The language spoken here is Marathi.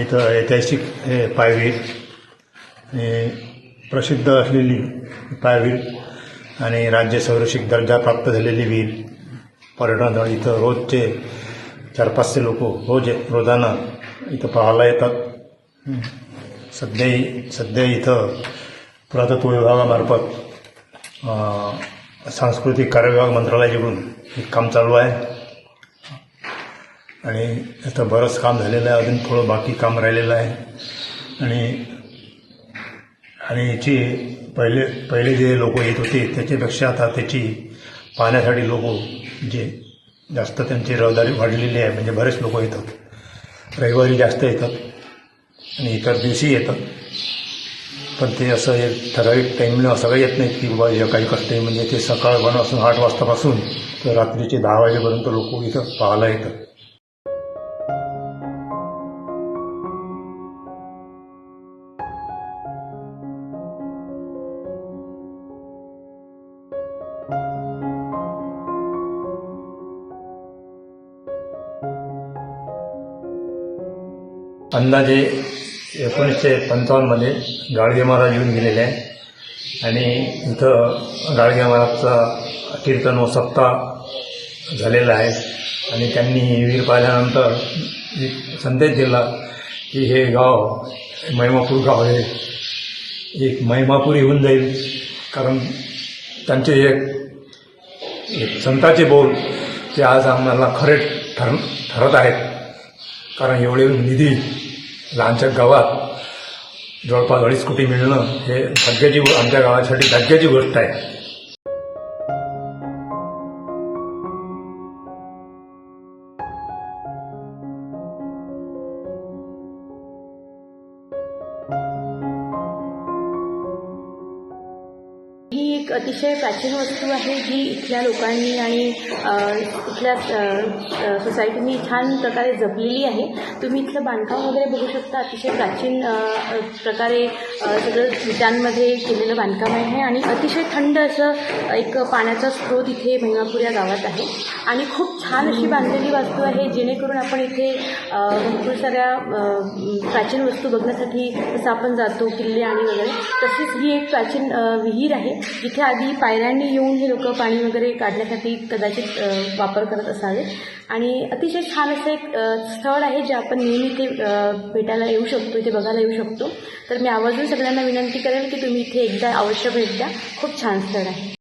इथं ऐतिहासिक हे पायवीर. हे प्रसिद्ध असलेली पायवीर आणि राज्य संरक्षित दर्जा प्राप्त झालेली वीर. पर्यटन इथं रोजचे चार पाचशे लोक रोज रोजानं इथं पाहायला येतात. सध्या सध्या इथं पुरातत्व विभागामार्फत सांस्कृतिक कार्य विभाग मंत्रालयाकडून हे काम चालू आहे. आणि आता बरंच काम झालेलं आहे. अजून थोडं बाकी काम राहिलेलं आहे. आणि आणि याची पहिले पहिले जे लोक येत होते त्याच्यापेक्षा आता त्याची पाहण्यासाठी लोक जे जास्त त्यांची रहदारी वाढलेली आहे. म्हणजे बरेच लोक येतात. रविवारी जास्त येतात. आणि इतर दिवशी येतात. पण ते असं एक ठराविक टाईमला असं काही येत नाहीत की बाबा हे काही कष्ट म्हणजे ते सकाळपासून आठ वाजतापासून तर रात्रीचे दहा वाजेपर्यंत लोक इथं पाहायला येतात. अंदाजे एकोणीसशे पंचावन्नमध्ये गाडगे महाराज येऊन गेलेले आहे आणि इथं गाडगे महाराजचा कीर्तन व सप्ताह झालेला आहे. आणि त्यांनी वीर विहीर पाहिल्यानंतर एक संदेश दिला की हे गाव महिमापूर गाव हे एक महिमापुरी होऊन जाईल. कारण त्यांचे एक संताचे बोल ते आज आम्हाला खरे ठर ठरत आहेत. कारण एवढे निधी लहानच्या गावात जवळपास अडीच कोटी मिळणं हे भाग्याची आमच्या गावासाठी भाग्याची गोष्ट आहे. एक अतिशय प्राचीन वस्तू आहे जी इथल्या लोकांनी आणि इथल्या सोसायटीनी छान प्रकारे जपलेली आहे. तुम्ही इथलं बांधकाम वगैरे बघू शकता. अतिशय प्राचीन प्रकारे सगळं विटांमध्ये केलेलं बांधकाम आहे आणि अतिशय थंड असं एक पाण्याचा स्रोत इथे महिमापूर या गावात आहे. आणि खूप छान अशी बांधलेली वास्तू आहे जेणेकरून आपण इथे भरपूर साऱ्या प्राचीन वस्तू बघण्यासाठी जसं आपण जातो किल्ले आणि वगैरे तशीच ही एक प्राचीन विहीर आहे जिथे इथे आधी पायऱ्यांनी येऊन हे लोक पाणी वगैरे काढण्यासाठी कदाचित वापर करत असावे. आणि अतिशय छान असं एक स्थळ आहे जे आपण नेहमी इथे भेटायला येऊ शकतो इथे बघायला येऊ शकतो. तर मी आवर्जून सगळ्यांना विनंती करेन की तुम्ही इथे एकदा अवश्य भेट द्या. खूप छान स्थळ आहे.